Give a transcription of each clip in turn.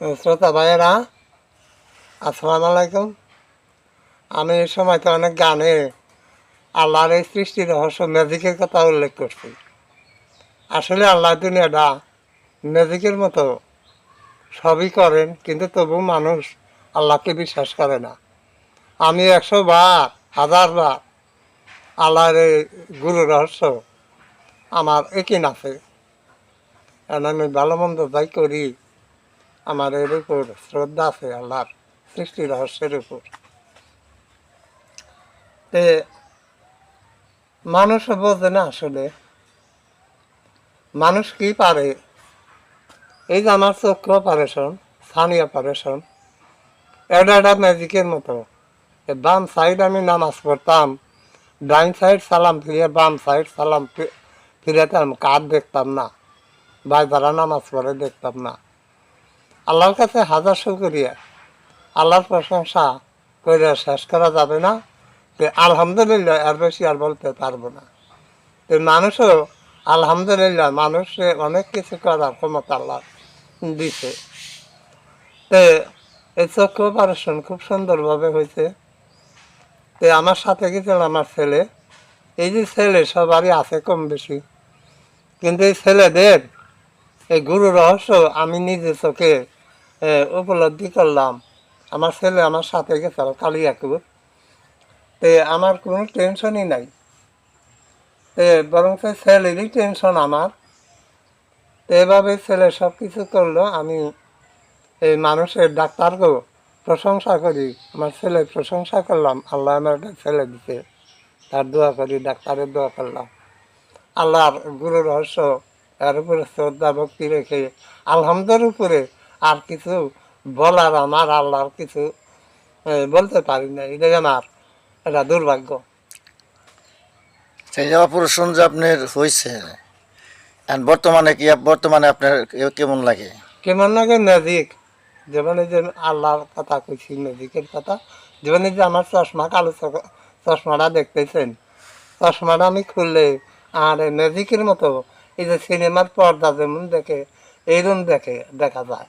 শ্রোতা ভাইয়েরা, আসসালাম আলাইকুম। আমি এই সময় তো অনেক গানে আল্লাহর এই সৃষ্টি রহস্য ম্যাজিকের কথা উল্লেখ করছি। আসলে আল্লাহ দুনিয়াটা ম্যাজিকের মতো সবই করেন, কিন্তু তবু মানুষ আল্লাহকে বিশ্বাস করে না। আমি একশো বার, হাজার বার আল্লাহর এই গুরু রহস্য আমার একই নাচে কারণ আমি ভালো মন্দ যাই করি আমার এর উপর শ্রদ্ধা আছে আল্লাহর, সৃষ্টি রহস্যের উপর। মানুষ বোঝে না আসলে, মানুষ কি পারে? এই যে আমার চক্র অপারেশন সানি অপারেশন এটা একটা ম্যাজিকের মতো। বাম সাইড আমি নামাজ পড়তাম ডাইন সাইড সালাম ফিরিয়ে বাম সাইড সালাম ফিরাতাম কার দেখতাম না ভাই যারা নামাজ পড়ে দেখতাম না। আল্লাহর কাছে হাজার শুকরিয়া। আল্লাহর প্রশংসা করে শেষ করা যাবে না। তো আলহামদুলিল্লাহ আর বেশি আর বলতে পারব না। তো মানুষও আলহামদুলিল্লাহ মানুষে অনেক কিছু করার ক্ষমতা আল্লাহ দিছে। তো এই চক্ষু অপারেশন খুব সুন্দরভাবে হয়েছে। তো আমার সাথে গেছিল আমার ছেলে। এই যে ছেলে সবারই আছে কম বেশি। কিন্তু এই ছেলেদের এই গুরু রহস্য আমি নিজে চোখে উপলব্ধি করলাম। আমার ছেলে আমার সাথে গেছিল কালিয়াকুর তে, আমার কোনো টেনশনই নাই। তে বরং সে ছেলেরই টেনশন আমার। তো, এভাবে ছেলে সব কিছু করল, আমি এই মানুষের ডাক্তারকেও প্রশংসা করি। আমার ছেলে প্রশংসা করলাম। আল্লাহ আমার একটা ছেলে দিতে তার দোয়া করি, ডাক্তারের দোয়া করলাম। আল্লাহর গুরু রহস্য তার উপরে শ্রদ্ধা, ভক্তি রেখে আলহামদের উপরে আর কিছু বলার আমার আল্লাহর কিছু বলতে পারি না। এটা আমার এটা দুর্ভাগ্য। সেই যে অপারেশন যে আপনার হয়েছে আর বর্তমানে কি বর্তমানে আপনার কেমন লাগে? কেমন লাগে? ম্যাজিক যেমন যে আল্লাহর কথা কইছি ম্যাজিকের কথা। যেমন যে আমার চশমা কালো চশমাটা দেখতেছেন? চশমাটা আমি খুললে আর এই ম্যাজিকের মতো এই যে সিনেমার পর্দা যেমন দেখে এইরকম দেখে দেখা যায়।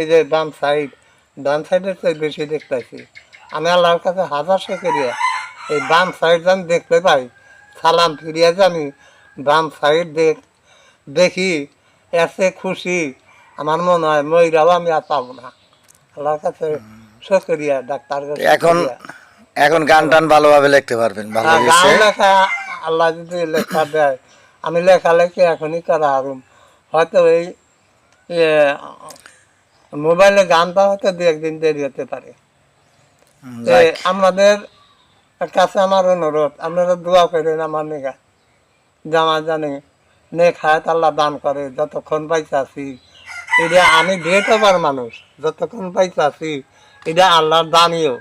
এই যে ডান সাইড ডান সাইডের চেয়ে বেশি দেখতেছি। আমি আল্লাহর কাছে হাজার শুকরিয়া। এই বাম সাইড আমি দেখতে পাই সালাম ফিরিয়া যে আমি বাম সাইড দেখ দেখি এসে খুশি। আমার মনে হয় ময়রাও আমি আর পাবো না। আল্লাহর কাছে শুকরিয়া ডাক্তার এখন এখন গান টান ভালোভাবে লিখতে পারবেন ভালো গান লেখা আল্লাহ যদি লেখা দেয়। আমি লেখালেখি এখনই করা হারুম হয়তো এই মোবাইলে গানটা হয়তো দু একদিন দেরি হতে পারে। আমাদের কাছে আমার অনুরোধ আপনারা দোয়া করেন আমার নেগা জামা জানে নে খায়াত আল্লাহ দান করে যতক্ষণ পাইছে আছি। এটা আমি ডেট ওভার মানুষ যতক্ষণ পাইছে আছি এটা আল্লাহর দানিও।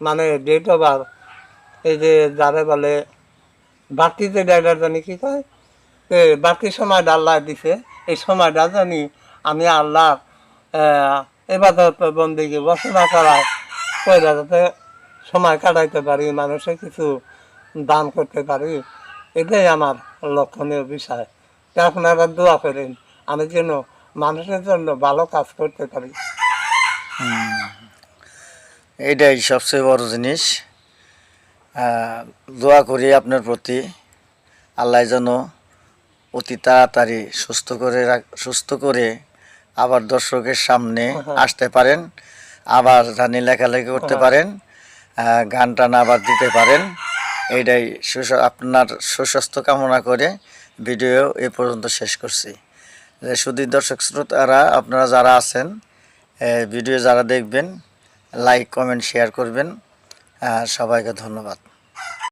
মানে ডেট ওভার এই যে যারে বলে বাড়তি যে ড্রাইভার জানি কি কয়? বাড়তি সময়টা আল্লাহ দিছে এই সময়টা জানি আমি আল্লাহ এবাদত বন্দিকে বসনা করায় কইরা যাতে সময় কাটাইতে পারি, মানুষে কিছু দান করতে পারি, এটাই আমার লক্ষণীয় বিষয়। আপনারা দোয়া করেন, আমি যেন মানুষের জন্য ভালো কাজ করতে পারি। এটাই সবচেয়ে বড় জিনিস। দোয়া করি আপনার প্রতি। আল্লাহ যেন অতি তাড়াতাড়ি সুস্থ করে সুস্থ করে আবার দর্শকের সামনে আসতে পারেন আবার জানি লেখালেখি করতে পারেন গান টান আবার দিতে পারেন। এইটাই সুস- আপনার সুস্বাস্থ্য কামনা করে ভিডিও এ পর্যন্ত শেষ করছি। শুধু দর্শক শ্রোতারা আপনারা যারা আছেন ভিডিও যারা দেখবেন লাইক কমেন্ট শেয়ার করবেন। সবাইকে ধন্যবাদ।